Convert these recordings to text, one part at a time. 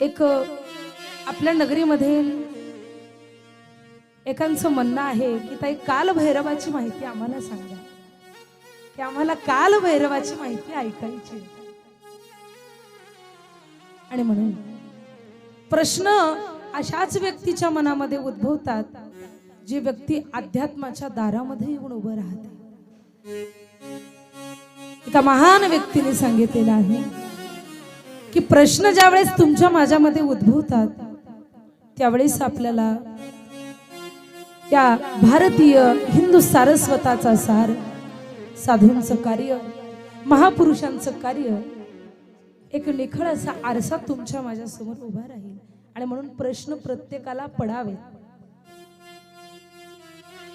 एक आपल्या नगरीमध्ये एकांचं म्हणणं आहे की ताई कालभैरवाची माहिती आम्हाला सांगा की आम्हाला कालभैरवाची माहिती ऐकायची आहे. आणि म्हणून प्रश्न अशाच व्यक्तीच्या मनामध्ये उद्भवतात जी व्यक्ती अध्यात्माच्या दारामध्ये येऊन उभं राहते एका महान व्यक्तीने सांगितलेलं आहे की प्रश्न ज्यावेळेस तुमच्या माझ्यामध्ये उद्भवतात त्यावेळेस आपल्याला या भारतीय हिंदू सारस्वताचा सार साधूंचं कार्य महापुरुषांचं कार्य एक निखळ असा आरसा तुमच्या माझ्यासमोर उभा राहील. आणि म्हणून प्रश्न प्रत्येकाला पडावेत.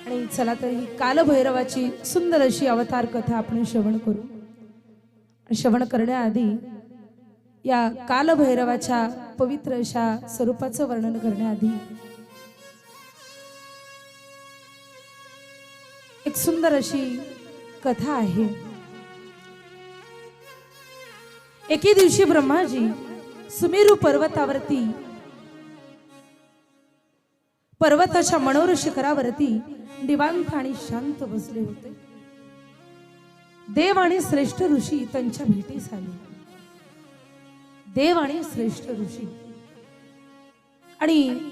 आणि चला तर ही कालभैरवाची सुंदर अशी अवतार कथा आपण श्रवण करू. श्रवण करण्याआधी या कालभैरवाच्या पवित्र अशा स्वरूपाचं वर्णन करण्याआधी एक सुंदर अशी कथा आहे. एके दिवशी ब्रह्माजी सुमेरू पर्वतावरती पर्वताच्या मनोर शिखरावरती दिवांत आणि शांत बसले होते. देव आणि श्रेष्ठ ऋषी त्यांच्या भेटीस आले. देव आणि श्रेष्ठ ऋषी. आणि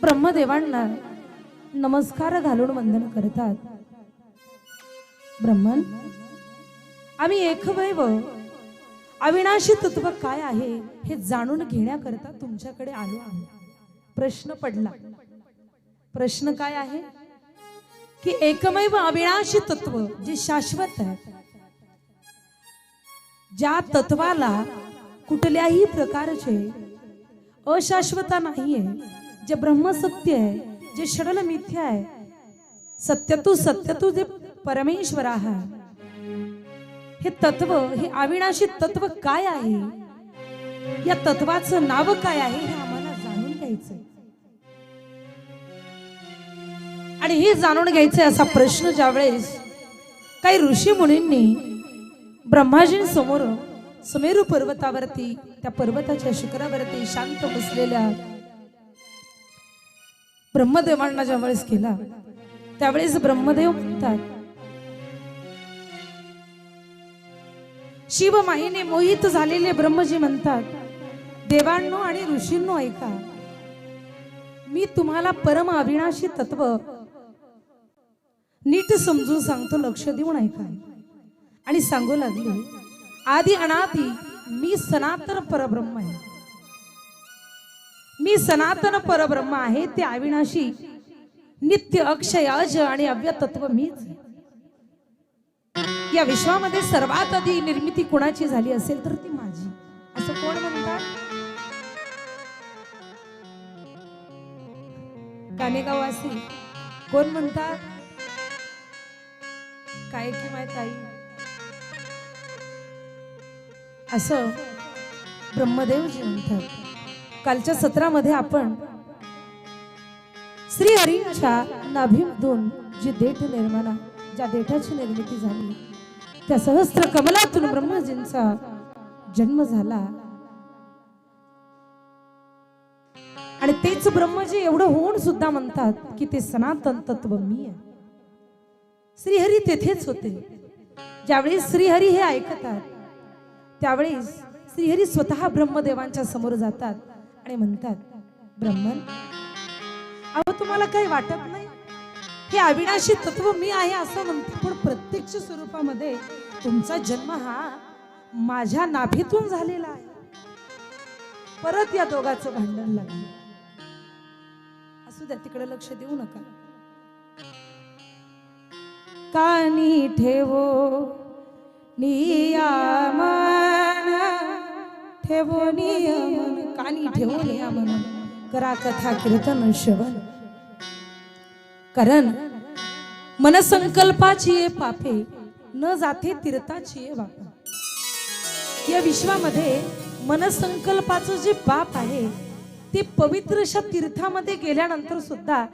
ब्रह्मदेवांना नमस्कार घालून वंदन करतात. ब्रह्मन आम्ही एकवैव अविनाशी तत्व काय आहे हे जाणून घेण्याकरता तुमच्याकडे आलो आहोत प्रश्न पडला. प्रश्न काय आहे? की एकमेव अविनाशी तत्व जे शाश्वत आहे ज्या तत्वाला कुठल्याही प्रकारचे अशाश्वता नाहीये. जे ब्रह्मसत्य आहे जे षडल मिथ्या आहे सत्यतू सत्यतू जे परमेश्वर आहे हे तत्व हे अविनाशी तत्व काय आहे? या तत्वाचं नाव काय आहे हे आम्हाला जाणून घ्यायचंय. आणि हे जाणून घ्यायचंय असा प्रश्न ज्यावेळेस काही ऋषी मुनींनी ब्रह्माजींसमोर सुमेरू पर्वतावरती त्या पर्वताच्या शिखरावरती शांत बसलेल्या ब्रह्मदेवांना ज्यावेळेस केला त्यावेळेस ब्रह्मदेव म्हणतात शिवमाईने मोहित झालेले ब्रह्मजी म्हणतात देवांनो आणि ऋषींनो ऐका मी तुम्हाला परम अविनाशी तत्व नीट समजून सांगतो लक्ष देऊन ऐका. आणि सांगू लागले आधी अनादी मी सनातन परब्रह्म आहे. मी सनातन परब्रह्म आहे ते अविनाशी नित्य अक्षय अज आणि अव्यतत्व मीच या विश्वामध्ये सर्वात आधी निर्मिती कोणाची झाली असेल तर ती माझी. असं कोण म्हणतात? कानेगाववासी कोण म्हणतात? काय की माहीत आई? असं ब्रह्मदेव जी म्हणतात. कालच्या सत्रामध्ये आपण श्रीहरींच्या नाभीमधून जी देठ निर्माणा ज्या देठाची निर्मिती झाली त्या सहस्त्र कमलातून ब्रह्मजींचा जन्म झाला. आणि तेच ब्रह्मजी एवढं होऊन सुद्धा म्हणतात की ते सनातन तत्व मी आहे. श्रीहरी तेथेच होते. ज्यावेळी श्रीहरी हे ऐकतात त्यावेळी श्रीहरी स्वतः ब्रह्मदेवांच्या समोर जातात आणि म्हणतात ब्रह्मन अहो तुम्हाला काही वाटत नाही? हे अविनाशी तत्व मी आहे असं म्हणते पण प्रत्यक्ष स्वरूपामध्ये तुमचा जन्म हा माझ्या नाभीतून झालेला आहे. परत या दोघांचं भांडण लागलं. असू द्या तिकडे लक्ष देऊ नका. कानी ठेवो नियामन ठेवो नियमन कानी ठेवो म्हणून करा कथा कीर्तन श्रवण. कारण मनसंकल्पाची ये पापे न जाते तीर्थाची ये बापा या विश्वामध्ये मनसंकल्पाचं जे पाप आहे ते पवित्र अशा तीर्थामध्ये गेल्यानंतर सुद्धा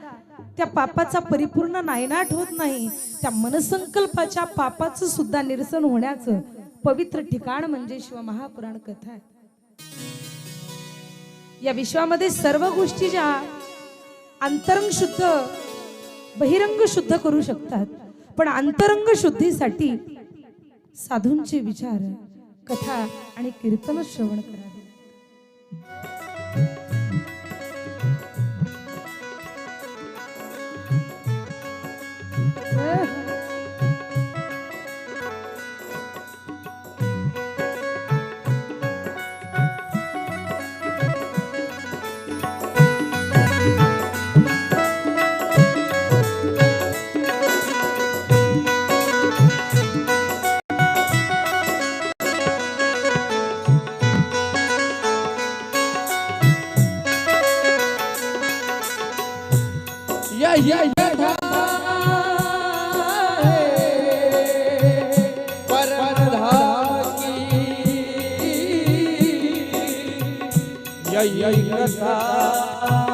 त्या पापाचा परिपूर्ण नायनाट होत नाही. त्या मनसंकल्पाच्या पापाचं सुद्धा निरसन होण्याचं पवित्र ठिकाण म्हणजे शिव महापुराण कथा आहे. या विश्वामध्ये सर्व गोष्टी ज्या अंतरंग शुद्ध बहिरंग शुद्ध करू शकतात. पण अंतरंग शुद्धीसाठी साधूंचे विचार कथा आणि कीर्तन श्रवण करा. कथा